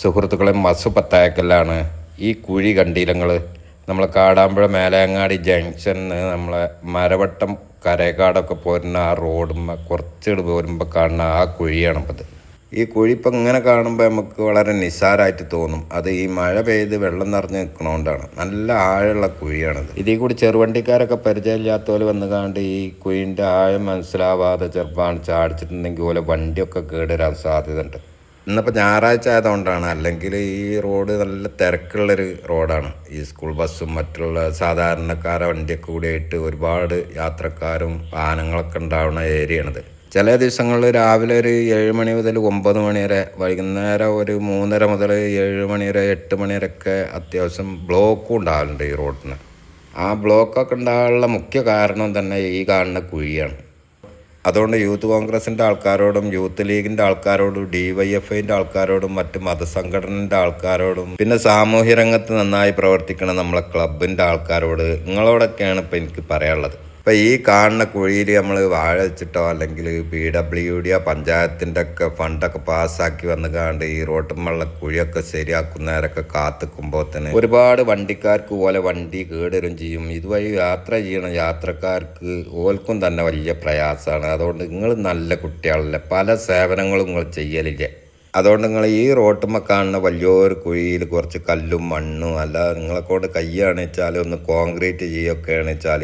സുഹൃത്തുക്കളെ മസു പത്തായക്കല്ലാണ് ഈ കുഴി കണ്ടീലങ്ങൾ നമ്മൾ കാടാമ്പുഴ മേലങ്ങാടി ജംഗ്ഷനിൽ നമ്മളെ മരവട്ടം കരേക്കാടൊക്കെ പോരുന്ന ആ റോഡുമ്മ കുറച്ചിട് പോരുമ്പോൾ കാണുന്ന ആ കുഴിയാണ് ഇപ്പത് ഈ കുഴി ഇപ്പം ഇങ്ങനെ കാണുമ്പോൾ നമുക്ക് വളരെ നിസ്സാരമായിട്ട് തോന്നും. അത് ഈ മഴ പെയ്ത് വെള്ളം നിറഞ്ഞ് നിൽക്കണോണ്ടാണ് നല്ല ആഴമുള്ള കുഴിയാണത്. ഇതിൽ കൂടി ചെറുവണ്ടിക്കാരൊക്കെ പരിചയമില്ലാത്തപോലെ വന്ന് കാണ്ട് ഈ കുഴിന്റെ ആഴം മനസ്സിലാവാതെ ചെറുപ്പാണ് ചാടിച്ചിട്ടുണ്ടെങ്കിൽ പോലെ വണ്ടിയൊക്കെ കേടുവരാൻ സാധ്യതയുണ്ട്. ഇന്നിപ്പോൾ ഞായറാഴ്ച ആയതുകൊണ്ടാണ്. അല്ലെങ്കിൽ ഈ റോഡ് നല്ല തിരക്കുള്ളൊരു റോഡാണ്. ഈ സ്കൂൾ ബസ്സും മറ്റുള്ള സാധാരണക്കാരെ വണ്ടിയൊക്കെ കൂടിയായിട്ട് ഒരുപാട് യാത്രക്കാരും വാഹനങ്ങളൊക്കെ ഉണ്ടാവുന്ന ഏരിയയാണിത്. ചില ദിവസങ്ങളിൽ രാവിലെ ഒരു ഏഴ് മണി മുതൽ ഒമ്പത് മണി വരെ വൈകുന്നേരം ഒരു മൂന്നര മുതൽ ഏഴ് മണി വരെ എട്ട് മണി വരെയൊക്കെ അത്യാവശ്യം ബ്ലോക്കും ഉണ്ടാവലുണ്ട് ഈ റോഡിന്. ആ ബ്ലോക്കൊക്കെ ഉണ്ടാകാനുള്ള മുഖ്യ കാരണം തന്നെ ഈ കാണുന്ന കുഴിയാണ്. അതുകൊണ്ട് യൂത്ത് കോൺഗ്രസിന്റെ ആൾക്കാരോടും യൂത്ത് ലീഗിന്റെ ആൾക്കാരോടും ഡി വൈ എഫ് ഐന്റെ ആൾക്കാരോടും മറ്റ് മതസംഘടനന്റെ ആൾക്കാരോടും പിന്നെ സാമൂഹ്യ രംഗത്ത് നന്നായി പ്രവർത്തിക്കുന്ന നമ്മളെ ക്ലബിന്റെ ആൾക്കാരോട് നിങ്ങളോടൊക്കെയാണ് ഇപ്പം എനിക്ക് പറയാനുള്ളത്. ഇപ്പം ഈ കാണുന്ന കുഴിയിൽ നമ്മൾ വാഴ വെച്ചിട്ടോ അല്ലെങ്കിൽ പി ഡബ്ല്യു ഡി പഞ്ചായത്തിന്റെ ഒക്കെ ഫണ്ടൊക്കെ പാസ്സാക്കി വന്ന് കാണ്ട് ഈ റോട്ടുമുള്ള കുഴിയൊക്കെ ശരിയാക്കുന്നവരൊക്കെ കാത്തുക്കുമ്പോൾ തന്നെ ഒരുപാട് വണ്ടിക്കാർക്ക് പോലെ വണ്ടി കേടുവരും ചെയ്യും. ഇതുവഴി യാത്ര ചെയ്യണ യാത്രക്കാർക്ക് ഓൽക്കും തന്നെ വലിയ പ്രയാസമാണ് അതുകൊണ്ട് നിങ്ങൾ നല്ല കുട്ടികളല്ലേ പല സേവനങ്ങളും നിങ്ങൾ ചെയ്യലില്ലേ? അതുകൊണ്ട് നിങ്ങൾ ഈ റോട്ടുമ്മ കാണുന്ന വലിയൊരു കുഴിയിൽ കുറച്ച് കല്ലും മണ്ണും അല്ല നിങ്ങളെ കൊണ്ട് കൈ വെച്ചാൽ ഒന്ന് കോൺക്രീറ്റ് ചെയ്യുകയൊക്കെ വെച്ചാൽ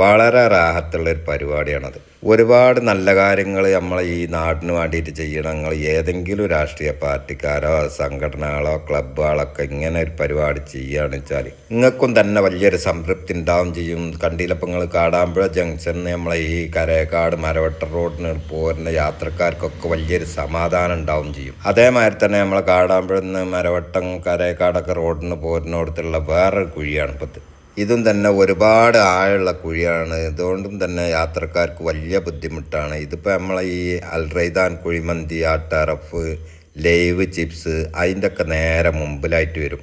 വളരെ റാഹത്തുള്ള ഒരു പരിപാടിയാണത്. ഒരുപാട് നല്ല കാര്യങ്ങൾ നമ്മൾ ഈ നാടിന് വേണ്ടിയിട്ട് ചെയ്യണം. നിങ്ങൾ ഏതെങ്കിലും രാഷ്ട്രീയ പാർട്ടിക്കാരോ സംഘടനകളോ ക്ലബ്ബുകളൊക്കെ ഇങ്ങനെ ഒരു പരിപാടി ചെയ്യുകയാണെന്ന് വെച്ചാൽ നിങ്ങൾക്കും തന്നെ വലിയൊരു സംതൃപ്തി ഉണ്ടാവും ചെയ്യും. കണ്ടിയിലപ്പങ്ങൾ കാടാമ്പുഴ ജംഗ്ഷനിൽ നമ്മൾ ഈ കരേക്കാട് മരവട്ട റോഡിന് പോരുന്ന യാത്രക്കാർക്കൊക്കെ വലിയൊരു സമാധാനം ഉണ്ടാവും ചെയ്യും. അതേമാതിരി തന്നെ നമ്മൾ കാടാമ്പുഴ നിന്ന് മരവട്ടം കരേക്കാടൊക്കെ റോഡിന് പോരുന്നിടത്തുള്ള വേറൊരു കുഴിയാണ് ഇപ്പത്ത്. ഇതും തന്നെ ഒരുപാട് ആഴമുള്ള കുഴിയാണ്. ഇതുകൊണ്ടും തന്നെ യാത്രക്കാർക്ക് വലിയ ബുദ്ധിമുട്ടാണ്. ഇതിപ്പോൾ നമ്മളെ ഈ അൽറൈദാൻ കുഴിമന്തി ആ ടറഫ് ലൈവ് ചിപ്സ് അതിന്റെ ഒക്കെ നേരെ മുമ്പിലായിട്ട് വരും.